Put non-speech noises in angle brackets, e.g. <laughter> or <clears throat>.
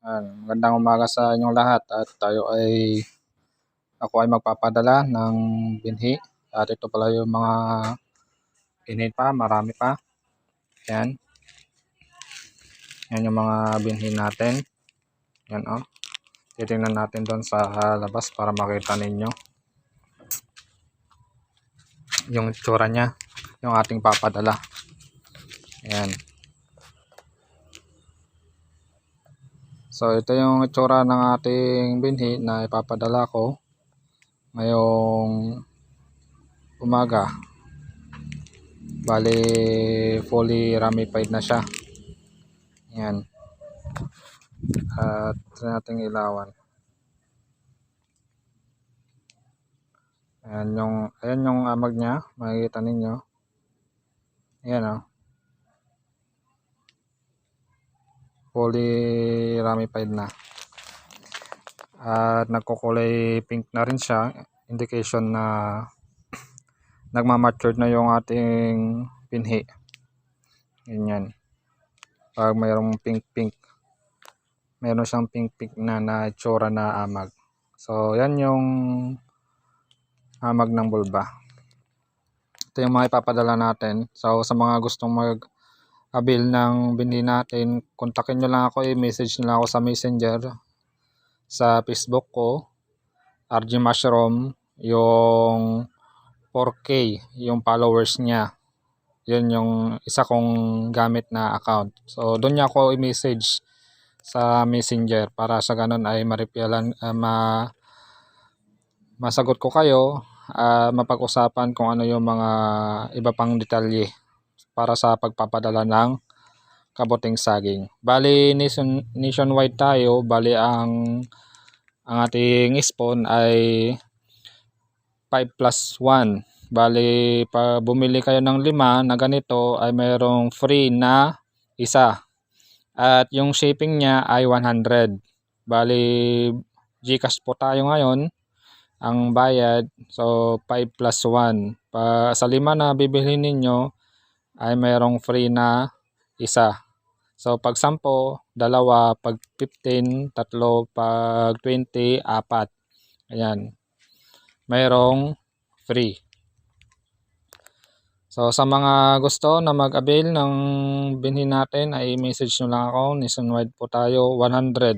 Ayan, magandang umaga sa inyong lahat at tayo ay ako ay magpapadala ng binhi at ito pala yung mga binhi pa, marami pa. Ayan. Yan yung mga binhi natin. Yan oh. Titingnan natin doon sa labas para makita ninyo yung itsura niya, yung ating papadala. Ayan. So ito yung itsura ng ating binhi na ipapadala ko ngayong umaga. Bali fully ramified na siya. Yan. At try natin ilawan. Ayan yung, ayan yung amag niya. Makikita ninyo. Ayan. Oh. Fully ramified na. At nagkukulay pink na rin siya. Indication na <clears throat> nagmamatured na yung ating pinhi. Ganyan. Pag mayroong pink-pink. Meron siyang pink-pink na na itsura na amag. So, yan yung amag ng bulba. Ito yung mga ipapadala natin. So, sa mga gustong mag abil ng binhi natin, kontakin nyo lang ako, i-message nyo lang ako sa messenger sa Facebook ko, RG Mushroom, yung 4K, yung followers niya. Yun yung isa kong gamit na account. So, doon niya ako i-message sa messenger para sa ganun ay maripialan, uh, ma masagot ko kayo, uh, mapag-usapan kung ano yung mga iba pang detalye para sa pagpapadala ng kabuting saging. Bali nation, nationwide tayo, bali ang ang ating spawn ay 5 plus 1. Bali pa bumili kayo ng lima na ganito ay mayroong free na isa. At yung shipping niya ay 100. Bali Gcash po tayo ngayon ang bayad. So 5 plus 1. Pa, sa lima na bibili ninyo ay mayroong free na isa. So pag 10, dalawa, pag 15, tatlo, pag 20, apat. Ayan. Mayroong free. So sa mga gusto na mag-avail ng binhi natin ay message nyo lang ako. Nationwide po tayo 100.